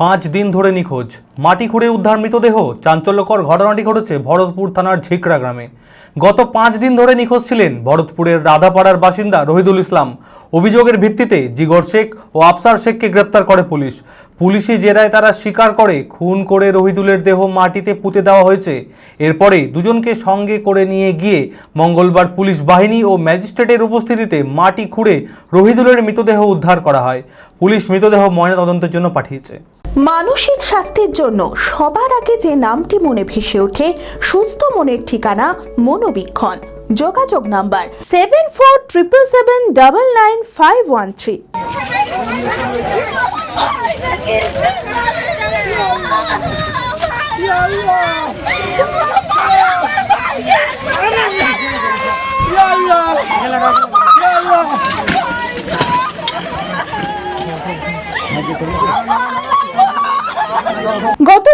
পাঁচ দিন ধরে নিখোঁজ। মাটি খুঁড়ে উদ্ধার মৃতদেহ, চাঞ্চল্যকর ঘটনাটি ঘটেছে ভরতপুর থানার ঝিকরা গ্রামে। গত পাঁচ দিন ধরে নিখোঁজ ছিলেন ভরতপুরের রাধাপাড়ার বাসিন্দা রহিদুল ইসলাম। অভিযোগের ভিত্তিতে জিগর শেখ ও আফসার শেখকে গ্রেপ্তার করে পুলিশ। পুলিশি জেরায় তারা স্বীকার করে, খুন করে রহিদুলের দেহ মাটিতে পুঁতে দেওয়া হয়েছে। এরপরে দুজনকে সঙ্গে করে নিয়ে গিয়ে মঙ্গলবার পুলিশ বাহিনী ও ম্যাজিস্ট্রেটের উপস্থিতিতে মাটি খুঁড়ে রহিদুলের মৃতদেহ উদ্ধার করা হয়। পুলিশ মৃতদেহ ময়নাতদন্তের জন্য পাঠিয়েছে। মানসিক স্বাস্থ্যের জন্য সবার আগে যে নামটি মনে ভেসে ওঠে সুস্থ মনের ঠিকানা মনোবীক্ষণ। যোগাযোগ number seven four triple seven double nine five one three গত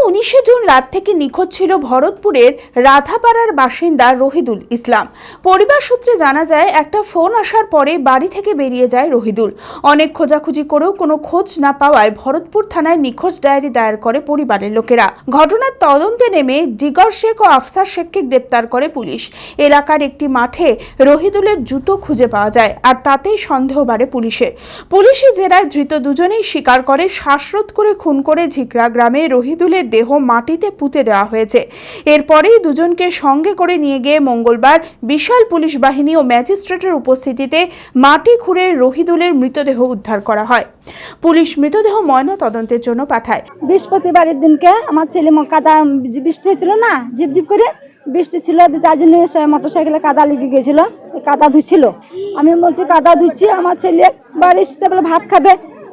উনিশে জুন রাত থেকে নিখোঁজ ছিল ভরতপুরের রাধাপাড়ার বাসিন্দা রহিদুল ইসলাম। পরিবার সূত্রে জানা যায়, একটা ফোন আসার পরে বাড়ি থেকে বেরিয়ে যায় রহিদুল। অনেক খোঁজাখুঁজি করেও কোনো খোঁজ না পাওয়ায় ভরতপুর থানায় নিখোঁজ ডায়েরি দায়ের করে পরিবারের লোকেরা। ঘটনার তদন্তে নেমে জিগর শেখ ও আফসার শেখকে গ্রেপ্তার করে পুলিশ। এলাকার একটি মাঠে রহিদুলের জুতো খুঁজে পাওয়া যায় আর তাতেই সন্দেহ বাড়ে পুলিশের। পুলিশি জেরায় ধৃত দুজনেই স্বীকার করে, শ্বাসরোধ করে, খুন করে ঝিকরা গ্রামে রহিদুলের দেহ মাটিতে পুঁতে দেওয়া হয়েছে। এরপরেই দুজনকে সঙ্গে করে নিয়ে গিয়ে মঙ্গলবার বিশাল পুলিশ বাহিনী ও ম্যাজিস্ট্রেটের উপস্থিতিতে মাটি খুঁড়ে রহিদুলের মৃতদেহ উদ্ধার করা হয়। পুলিশ মৃতদেহ ময়না তদন্তের জন্য পাঠায়। বৃহস্পতিবারের দিনকে আমার ছেলে কাদা বৃষ্টি হয়েছিল না জিপ ঝিপঝিপ করে বৃষ্টি ছিল তার জন্য মোটর সাইকেলে কাদা লেগে গেছিল, কাদা ধুচ্ছিল। আমি বলছি, কাদা ধুচ্ছি, আমার ছেলে বাড়ি এসে ভাত খাবে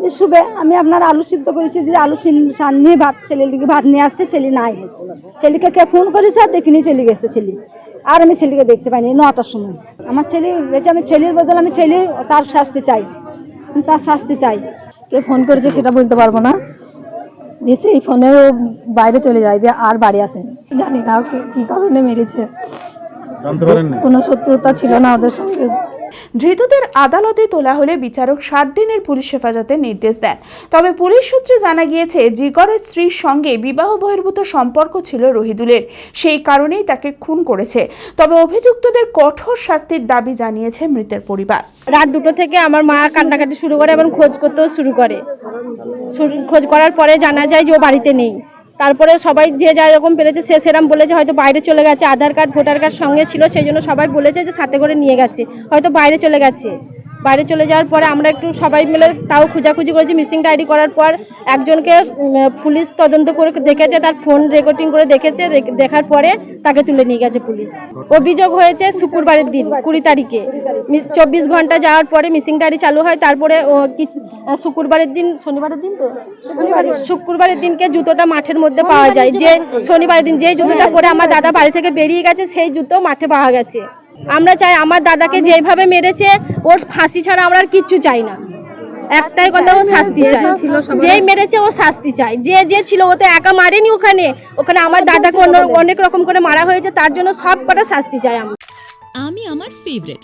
শুবে আমি আপনার আলু সিদ্ধ করেছি যে আলু সিন- নিয়ে ভাত ছেলের দিকে ভাত নিয়ে আসছে ছেলে নাই। ছেলেকে কে ফোন করেছে আর দেখিনি চলে গেছে ছেলে। আর আমি ছেলেকে দেখতে পাইনি নটার সময়। আমার ছেলে গেছে আমি ছেলের বদলে আমি ছেলে তার শাস্তি চাই। আমি তার শাস্তি চাই। কে ফোন করেছে সেটা বলতে পারব না। দিয়ে এই ফোনে বাইরে চলে যায় দিয়ে আর বাড়ি আসেন। জানি না ওকে কি কারণে মেরেছে। কোনো শত্রুতা ছিল না ওদের সঙ্গে। ধৃতদের আদালতে তোলা হলে বিচারক সাত দিনের পুলিশ হেফাজতের নির্দেশ দেন। তবে পুলিশ সূত্রে জানা গিয়েছে, জিগরের স্ত্রীর সঙ্গে বিবাহ বহির্ভূত সম্পর্ক ছিল রহিদুলের। সেই কারণেই তাকে খুন করেছে। তবে অভিযুক্তদের কঠোর শাস্তির দাবি জানিয়েছে মৃতের পরিবার। রাত দুটো থেকে আমার মা কান্নাকাটি শুরু করে এবং খোঁজ করতেও শুরু করে। খোঁজ করার পরে জানা যায় যে ও বাড়িতে নেই। তারপরে সবাই যে যা রকম পেরেছে সে সেরাম বলেছে, হয়তো বাইরে চলে গেছে, আধার কার্ড, ভোটার কার্ড সঙ্গে ছিল, সেই জন্য সবাই বলেছে যে সাথে করে নিয়ে গেছে। হয়তো বাইরে চলে গেছে। বাইরে চলে যাওয়ার পরে আমরা একটু সবাই মিলে তাও খোঁজাখুঁজি করেছি, মিসিং ডায়েরি করার পর একজনকে পুলিশ তদন্ত করে দেখেছে, তার ফোন রেকর্ডিং করে দেখেছে দেখার পরে তাকে তুলে নিয়ে গেছে পুলিশ। অভিযোগ হয়েছে শুক্রবারের দিন, কুড়ি তারিখে। চব্বিশ ঘণ্টা যাওয়ার পরে মিসিং ডায়েরি চালু হয় তারপরে ও শুক্রবারের দিন শনিবারের দিন তো? শুক্রবারের দিনকে জুতোটা মাঠের মধ্যে পাওয়া যায়। যে শনিবারের দিন যে জুতোটা পরে আমার দাদা বাড়ি থেকে বেরিয়ে গেছে সেই জুতো মাঠে পাওয়া গেছে। আমরা চাই আমার দাদাকে যেভাবে মেরেছে ওর ফাঁসি ছাড়া আমরা আর কিচ্ছু চাই না। একটাই কথা ও শাস্তি চাই যেই মেরেছে ও শাস্তি চাই যে যে ছিল ও তো একা মারেনি ওখানে। ওখানে আমার দাদাকে অন্য অনেক রকম করে মারা হয়েছে তার জন্য সব কটা শাস্তি চাই আমরা। আমি আমার ফেভারিট